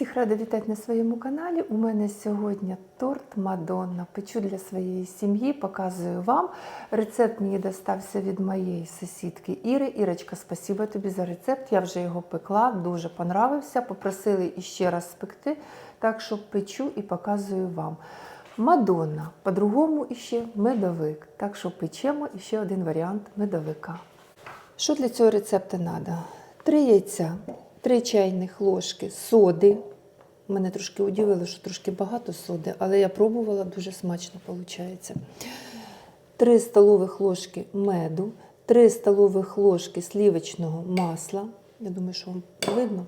Всіх рада вітати на своєму каналі. У мене сьогодні торт Мадонна. Печу для своєї сім'ї, показую вам. Рецепт мені достався від моєї сусідки Іри. Ірочка, спасибо тобі за рецепт. Я вже його пекла, дуже понравився. Попросили іще раз спекти, так що печу і показую вам. Мадонна, по-другому іще медовик. Так що печемо іще один варіант медовика. Що для цього рецепту треба? Три яйця, три чайних ложки соди. Мене трошки удивило, що трошки багато соди, але я пробувала, дуже смачно виходить. Три столових ложки меду, три столових ложки сливочного масла. Я думаю, що вам видно.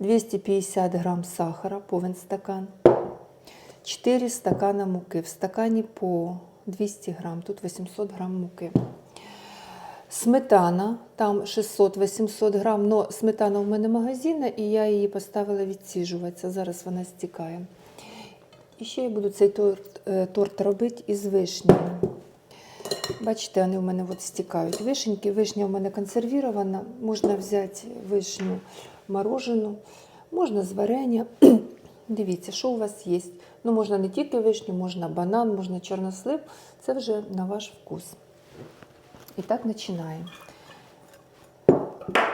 250 грам сахара, повен стакан. 4 стакана муки. В стакані по 200 грам, тут 800 грам муки. Сметана, там 600-800 грам, але сметана у мене магазинна, і я її поставила відсіжуватися. Зараз вона стікає. І ще я буду цей торт, е, торт робити із вишнями. Бачите, вони у мене от стікають. Вишеньки, вишня у мене консервірована. Можна взяти вишню морожену, можна з варення. Дивіться, що у вас є. Ну, можна не тільки вишню, можна банан, можна чорнослив. Це вже на ваш вкус. І так починаємо.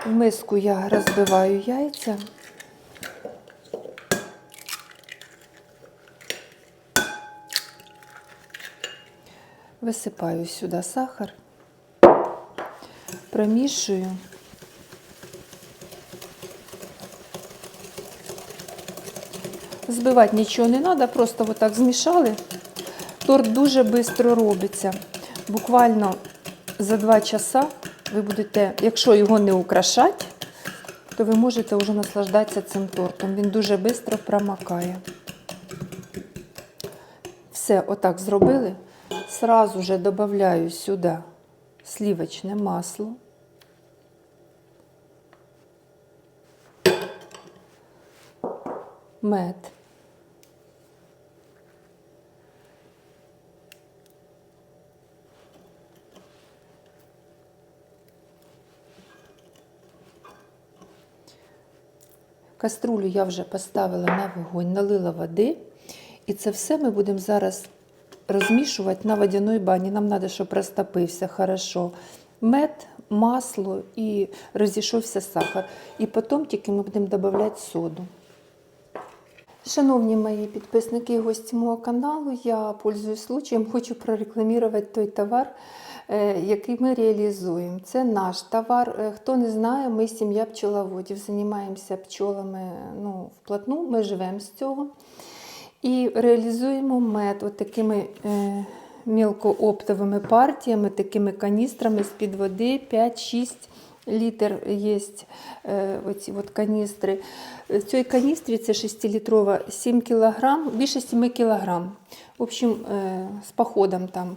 В миску я розбиваю яйця. Висипаю сюди сахар, промішую. Збивати нічого не треба, просто отак змішали. Торт дуже швидко робиться. Буквально за 2 часа ви будете, якщо його не украшати, то ви можете вже наслаждатися цим тортом. Він дуже швидко промакає. Все, отак зробили. Сразу же додаю сюди сливочне масло. Мед. Каструлю я вже поставила на вогонь, налила води. І це все ми будемо зараз розмішувати на водяній бані. Нам треба, щоб розтопився хорошо мед, масло і розійшовся сахар. І потім тільки ми будемо додавати соду. Шановні мої підписники і гості мого каналу, я пользуюсь случаєм, хочу прорекламувати той товар, який ми реалізуємо. Це наш товар. Е, Хто не знає, ми сім'я пчеловодів, займаємося пчолами ну, вплотну, ми живемо з цього. І реалізуємо мед от такими е, мілкооптовими партіями, такими каністрами з-під води 5-6 літр є е, оці от каністри. В цій каністрі це 6-літрова 7 кг, більше 7 кг. В общем, е, з походом там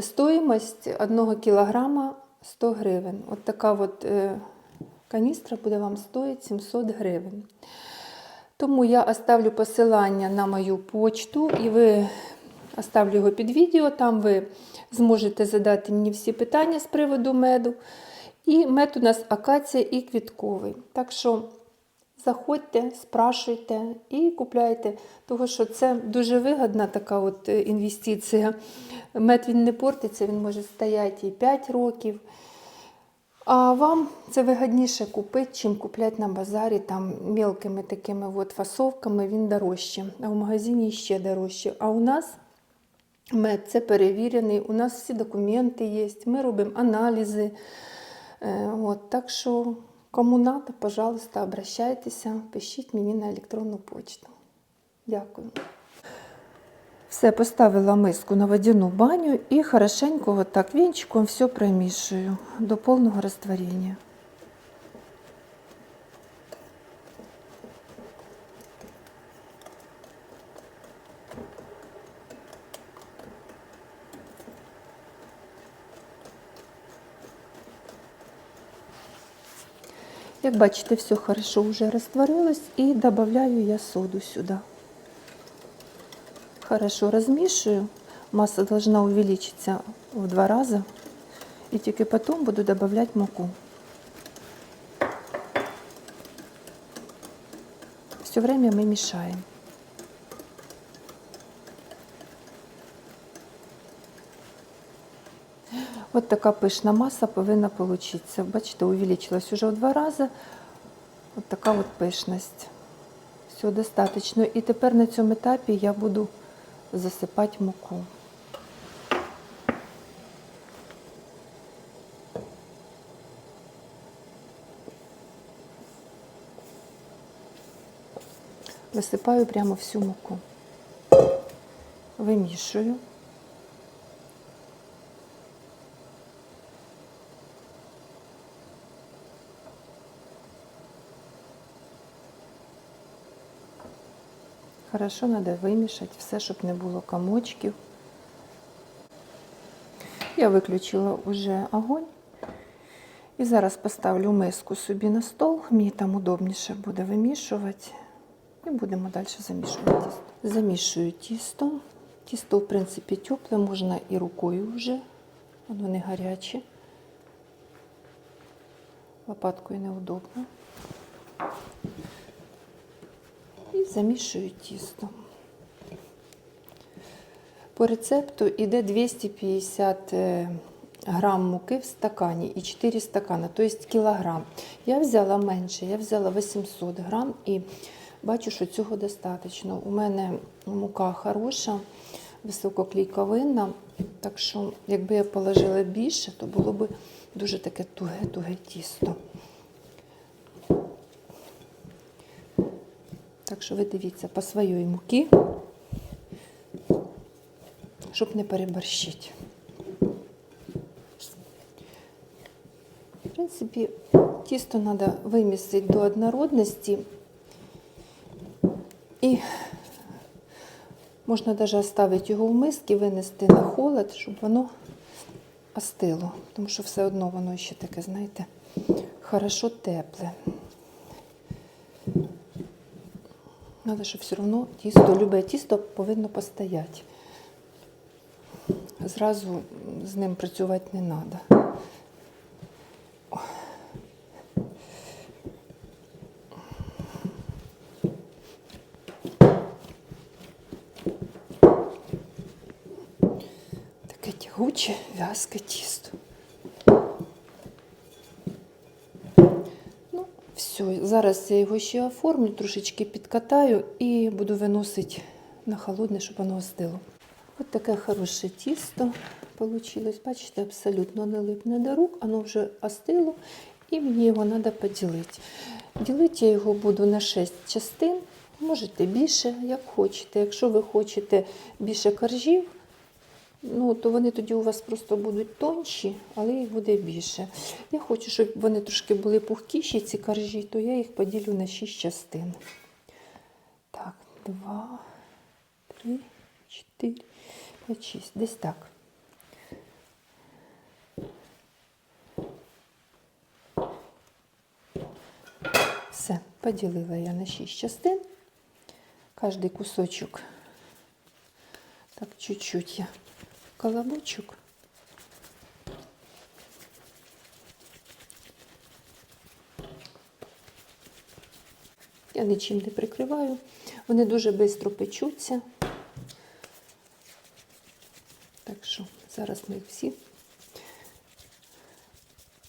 стоїмость 1 кг 100 гривень. От така от е, каністра буде вам стоїти 700 гривень. Тому я оставлю посилання на мою почту, і ви оставлю його під відео. Там ви зможете задати мені всі питання з приводу меду. І мед у нас акація і квітковий. Так що заходьте, спрашуйте і купляйте, тому що це дуже вигідна така от е, інвестиція. Мед він не портиться, він може стояти і 5 років. А вам це вигідніше купити, чим купляти на базарі там мілкими такими от фасовками, він дорожче. А в магазині ще дорожче. А у нас мед це перевірений, у нас всі документи є, ми робимо аналізи. Е, От, так що, кому надо, пожалуйста, обращайтеся, пишіть мені на електронну почту. Дякую. Все, поставила миску на водяну баню і хорошенько вот так вінчиком все промішую до повного розтворення. Як бачите, все хорошо вже розтворилось і додаю я соду сюди. Хорошо размешиваю. Масса должна увеличиться в два раза. И только потом буду добавлять муку. Все время ми мішаємо. От така пишна маса повинна получитися. Бачите, увеличилась уже в два рази. От така от пишність. Все достатньо. І тепер на цьому етапі я буду засипати муку. Висипаю прямо всю муку. Вимішую. Хорошо треба вимішати все, щоб не було комочків. Я виключила вже огонь. І зараз поставлю миску собі на стол. Мені там удобніше буде вимішувати. І будемо далі замішувати тісто. Замішую тісто. Тісто, в принципі, тепле, можна і рукою вже. Воно не гаряче. Лопаткою неудобно. І замішую тісто. По рецепту йде 250 е, грам муки в стакані і 4 стакани, тобто кілограм. Я взяла менше, я взяла 800 грам і бачу, що цього достатньо. У мене мука хороша, висококлійковинна, так що, якби я положила більше, то було б дуже таке туге-туге тісто. Так що ви дивіться по своїй муки, щоб не переборщити. В принципі, тісто треба вимісити до однородності. І можна навіть оставити його в мисці, винести на холод, щоб воно остило. Тому що все одно воно ще таке, знаєте, хорошо тепле. Надо, щоб все одно тісто, любе тісто повинно постояти. Зразу з ним працювати не треба. Таке тягуче, в'язке тісто. Ну, все, зараз я його ще оформлю, трошечки підкатаю і буду виносити на холодне, щоб воно остило. Ось таке хороше тісто вийшло. Бачите, абсолютно не липне до рук, воно вже остило, і мені його треба поділити. Ділити я його буду на 6 частин, можете більше, як хочете. Якщо ви хочете більше коржів, Ну, то вони тоді у вас просто будуть тонші, але їх буде більше. Я хочу, щоб вони трошки були пухкіші, ці коржі, то я їх поділю на 6 частин. Так, 2, 3, 4, 5, 6. Десь так. Все, поділила я на 6 частин. Кожний кусочок. Так, чуть-чуть я колобочок. Я нічим не прикриваю. Вони дуже швидко печуться. Так що зараз ми їх всі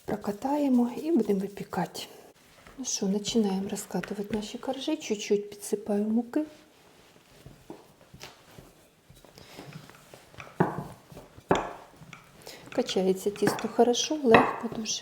прокатаємо і будемо випікати. Ну що, починаємо розкатувати наші коржі, чуть-чуть підсипаю муки. Качається тісто хорошо, легко дуже.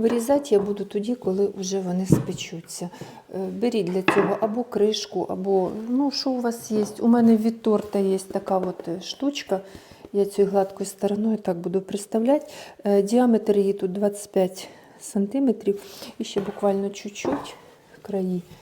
Вирізати я буду тоді, коли вже вони спечуться. Е, Беріть для цього або кришку, або ну, що у вас є. У мене від торта є така от е, штучка. Я цією гладкою стороною так буду приставляти. Е, Діаметр її тут 25 см. І ще буквально чуть-чуть краї. Все.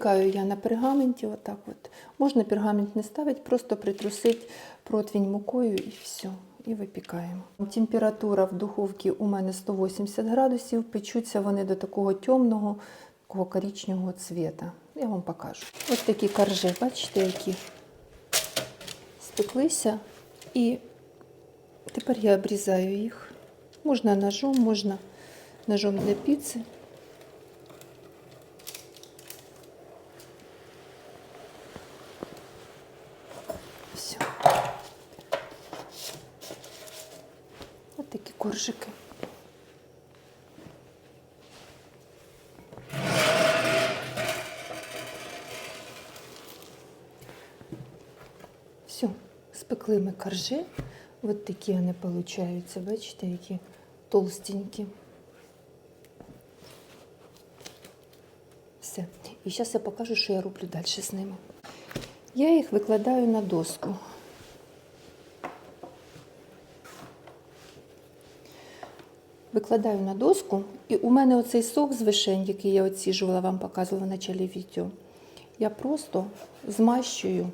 Випікаю я на пергаменті, отак от. Можна пергамент не ставити, просто притрусити противень мукою і все. І випікаємо. Температура в духовці у мене 180 градусів, печуться вони до такого темного, такого коричневого цвіта. Я вам покажу. Ось такі коржі, бачите, які спеклися. І тепер я обрізаю їх. Можна ножом, можна ножом для піци. Все. Ось такі коржики. Все, спекли ми коржі. Ось такі вони получаються, бачите, які толстенькі. Все. І зараз я покажу, що я роблю далі з ними. Я їх викладаю на доску. Викладаю на доску, і у мене оцей сок з вишень, який я оціжувала, вам показувала в початку відео, я просто змащую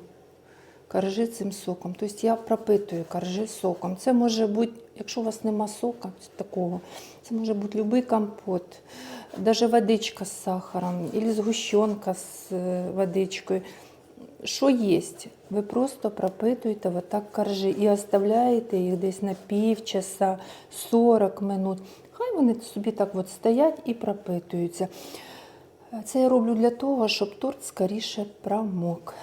коржи цим соком. Тобто я пропитую коржи соком. Це може бути, якщо у вас нема сока такого, це може бути будь-який компот, навіть водичка з сахаром, або згущенка з е, водичкою. Що є, ви просто пропитуєте вот так коржи і оставляєте їх десь на півчаса, 40 минут. Хай вони собі так от стоять і пропитуються. Це я роблю для того, щоб торт скоріше промок.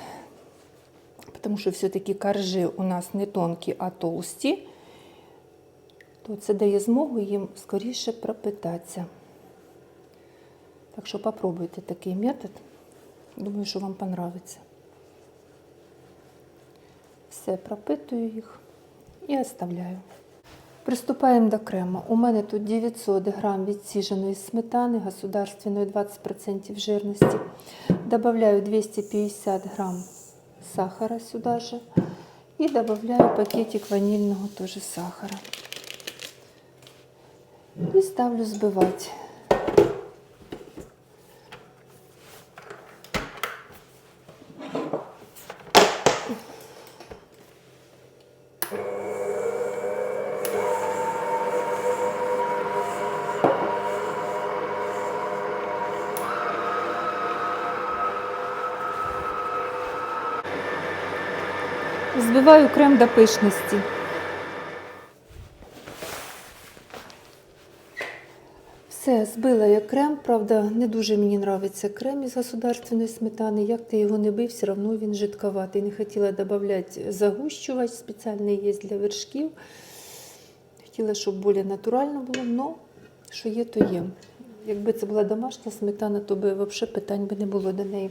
Тому що все-таки коржи у нас не тонкі, а толсті, то це дає змогу їм скоріше пропитатися. Так що попробуйте такий метод. Думаю, що вам понравиться. Все, пропитую їх і оставляю. Приступаємо до крему. У мене тут 900 грам відсіженої сметани, государственної 20% жирності. Добавляю 250 грам сахара сюда же. И добавляю пакетик ванильного тоже сахара. И ставлю сбивать. Збиваю крем до пишності. Все, збила я крем, правда, не дуже мені подобається крем із государственної сметани. Як ти його не бив, все одно він жидковатий. Не хотіла додати загущувач, спеціальний є для вершків. Хотіла, щоб більш натурально було, але що є, то є. Якби це була домашня сметана, то би взагалі питань би не було до неї.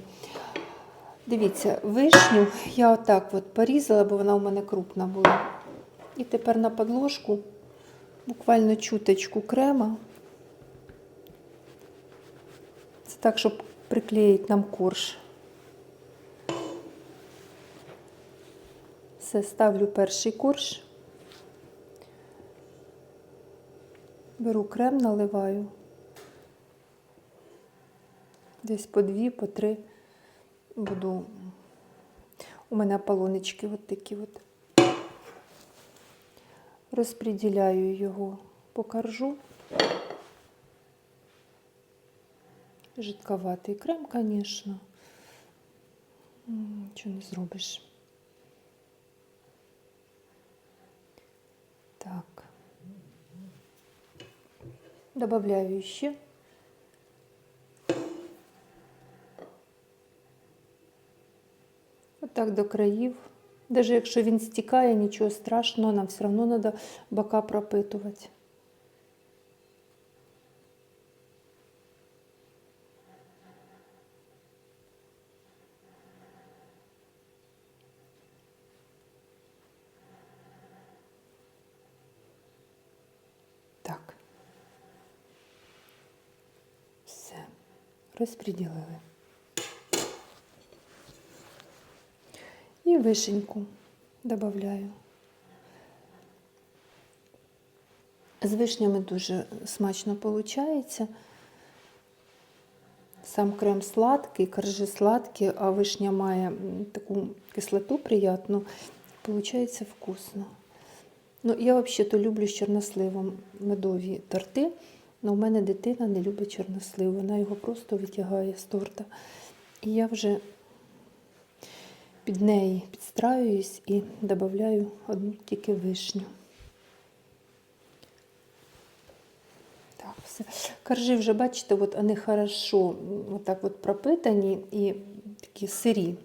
Дивіться, вишню я отак от порізала, бо вона у мене крупна була. І тепер на подложку буквально чуточку крема. Це так, щоб приклеїти нам корж. Все, ставлю перший корж. Беру крем, наливаю. Десь по дві, по три буду. У мене полонечки от такі от. Розподіляю його по коржу. Жидковатий крем, звісно. Нічого не зробиш. Так. Добавляю ще. Отак до країв. Навіть якщо він стікає, нічого страшного, нам все одно треба бока пропитувати. Так. Все. Розподілили. І вишеньку додаю. З вишнями дуже смачно виходить. Сам крем сладкий, коржі сладкі, а вишня має таку кислоту приятну. Получається вкусно. Ну, я взагалі-то люблю з чорносливом медові торти, але у мене дитина не любить чорнослив, вона його просто витягає з торта. І я вже під неї підстраююсь і додаю одну тільки вишню. Так, все. Коржі вже, бачите, от вони хорошо отак от пропитані і такі сирі,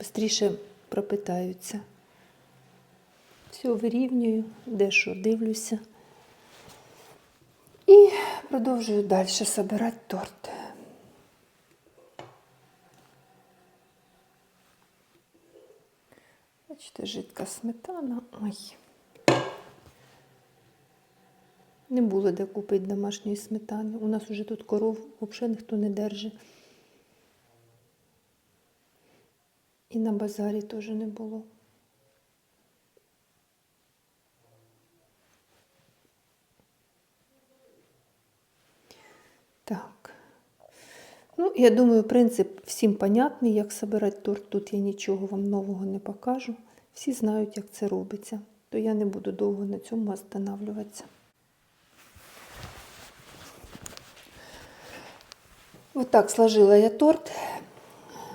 швидше пропитаються. Все вирівнюю, де що дивлюся. І продовжую далі збирати торт. Бачите, жидка сметана. Ой. Не було де купити домашньої сметани. У нас уже тут коров взагалі ніхто не держить. І на базарі теж не було. Так. Ну, я думаю, принцип всім понятний, як збирати торт. Тут я нічого вам нового не покажу. Всі знають, як це робиться. То я не буду довго на цьому останавливатися. Вот так сложила я торт.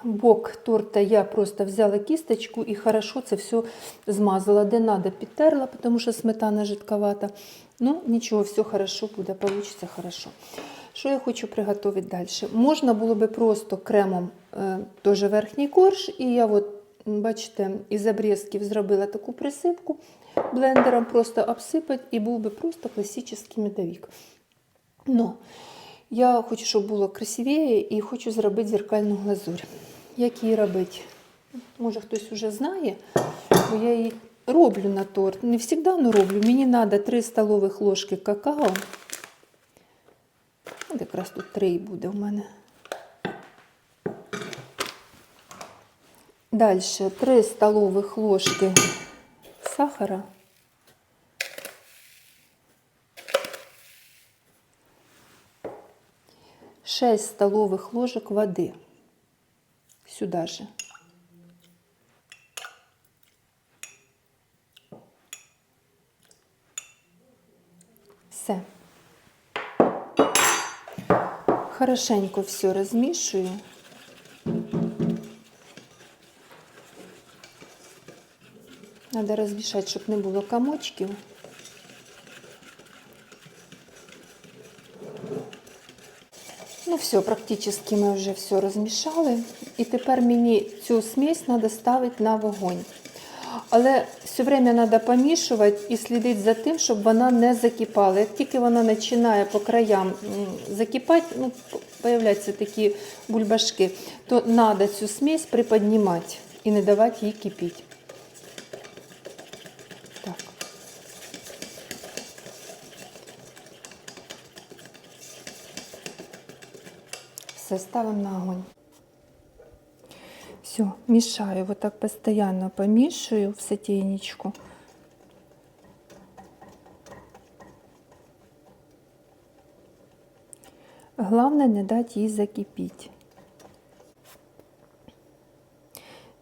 Бок торта я просто взяла кисточку і хорошо це все змазала. Де надо, підтерла, тому що сметана жидковата. Ну, нічого, все хорошо буде, получиться хорошо. Що я хочу приготувати далі? Можна було би просто кремом е, теж верхній корж, і я от, бачите, із обрізків зробила таку присипку блендером, просто обсипати, і був би просто класичний медовик. Но я хочу, щоб було красивіше, і хочу зробити зеркальну глазурь. Як її робити? Може, хтось вже знає, бо я її роблю на торт. Не завжди але роблю. Мені треба 3 столових ложки какао. От якраз тут 3 буде в мене. Далі 3 столових ложки сахара. Шесть столовых ложек воды. Сюда же. Все. Хорошенько все розмішую. Надо розмішати, щоб не було комочків. Ну все, практично ми вже все розмішали. І тепер мені цю смесь треба ставити на вогонь. Але все время треба помішувати і слідити за тим, щоб вона не закипала. Як тільки вона починає по краям м, закипати, ну, появляються такі бульбашки, то треба цю смесь приподнімати і не давати їй кипіти. Все, ставимо на огонь. Все, мешаю, вот так постоянно помешиваю в сотейничку. Главное не дать ей закипеть.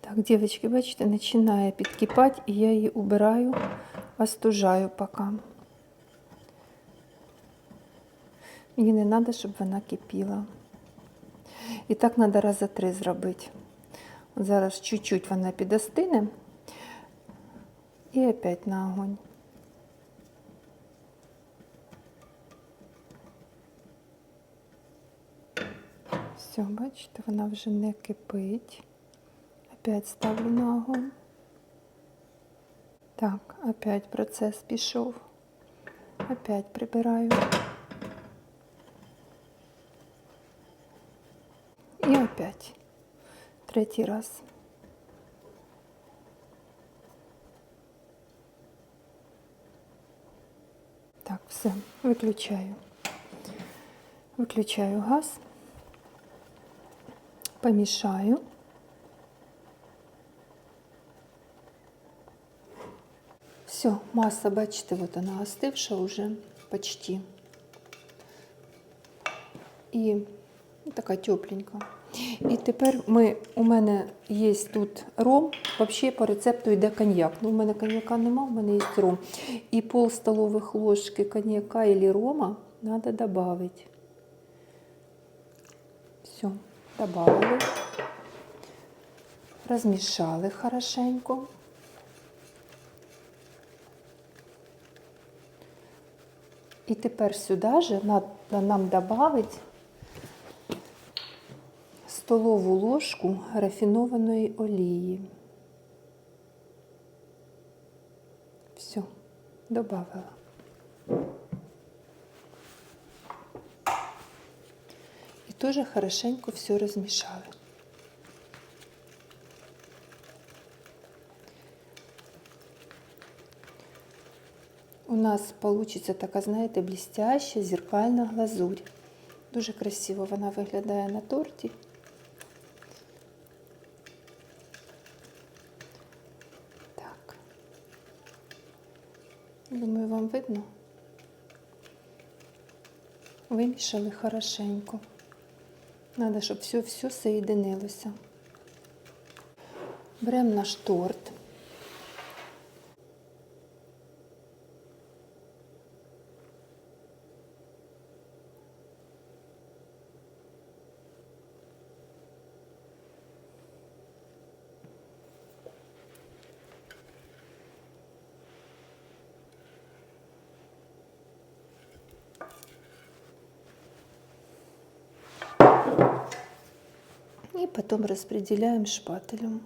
Так, девочки, бачите, починає підкипати, і я її убираю, остужаю поки. Мені не треба, щоб вона кипіла. І так треба рази три зробити. От Зараз чуть-чуть вона підостине. І опять на огонь. Все, бачите, вона вже не кипить. Опять ставлю на огонь. Так, опять процес пішов. Опять прибираю. Третій раз. Так, все, виключаю. Виключаю газ, помішаю. Все, масса, бачите, вот она остывша уже почти. І Ну, Така тепленька. І тепер ми, у мене є тут ром. Взагалі по рецепту йде коньяк. Ну, у мене коньяка нема, у мене є ром. І пол столових ложки коньяка или рома треба додати. Все, добавили. Розмішали хорошенько. І тепер сюди же треба нам додати столову ложку рафінованої олії. Все, добавила. І теж хорошенько все розмішали. У нас получиться така, знаєте, блістяща зеркальна глазурь. Дуже красиво вона виглядає на торті. Так. Думаю, вам видно. Вимішали хорошенько. Надо, щоб все-все соєдинилося. Беремо наш торт. Потом распределяем шпателем.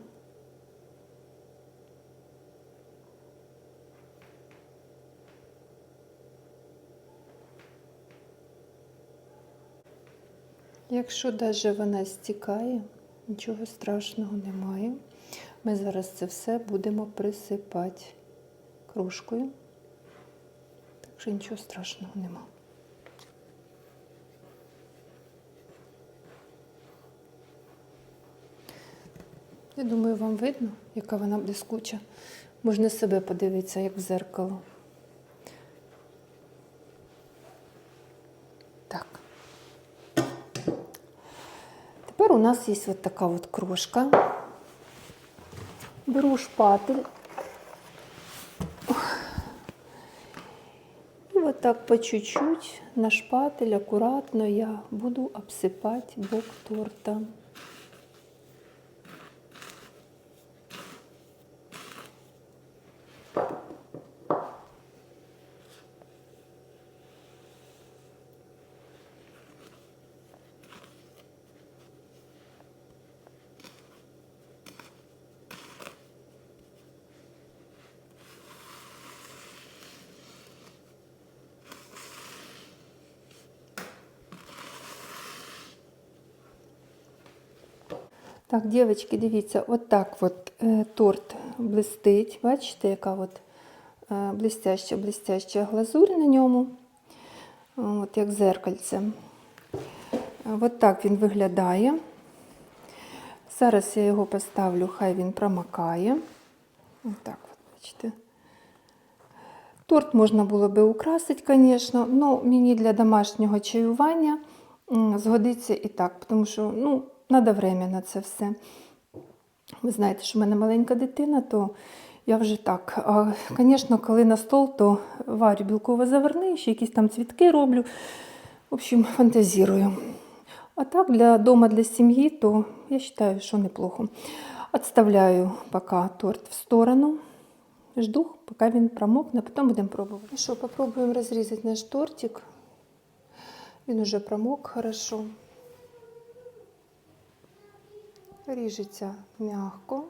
Якщо навіть вона стікає, нічого страшного немає. Ми зараз це все будемо присипати кружкою, так що нічого страшного немає. Я думаю, вам видно, яка вона блискуча. Можна себе подивитися, як в зеркало. Так. Тепер у нас є от така от крошка. Беру шпатель. І от по чуть-чуть на шпатель акуратно я буду обсипати бок торта. Так, дівчатки, дивіться, от так от е, торт блистить. Бачите, яка от е, блистяща, блистяща глазурь на ньому, от як зеркальце. От так він виглядає. Зараз я його поставлю, хай він промакає. От так от, бачите. Торт можна було би украсити, звісно, але мені для домашнього чаювання згодиться і так, тому що ну, треба время на це все. Ви знаєте, що в мене маленька дитина, то я вже так. А, Звісно, коли на стол, то варю білково заверни, ще якісь там цвітки роблю. В общем, фантазірую. А так, для дома, для сім'ї, то я вважаю, що неплохо. Отставляю поки торт в сторону. Жду, поки він промокне, потім будемо пробувати. Ну що, попробуємо розрізати наш тортик. Він уже промок хорошо. Ріжеться м'яко.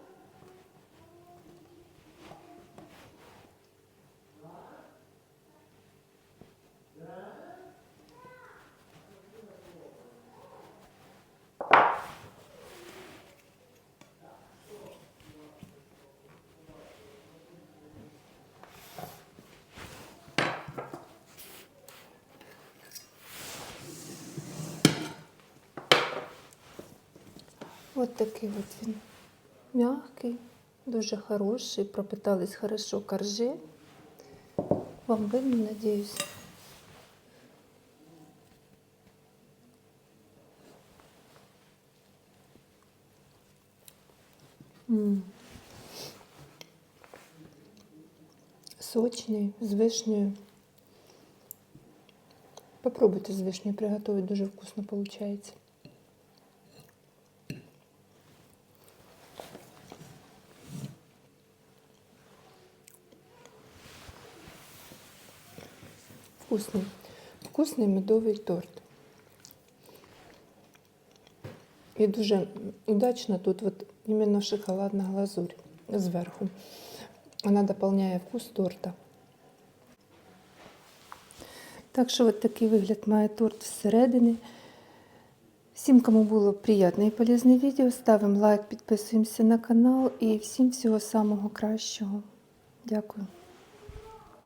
такий от він м'який, дуже хороший, пропитались хорошо коржі. Вам видно, надіюсь. М -м. Сочний, з вишнею. Попробуйте з вишнею приготувати, дуже вкусно виходить. Вкусний. Вкусний медовий торт. І дуже удачно тут от іменно шоколадна глазурь зверху. Вона доповняє вкус торта. Так що от такий вигляд має торт всередині. Всім, кому було приємне і полезне відео, ставимо лайк, підписуємося на канал і всім всього самого кращого. Дякую.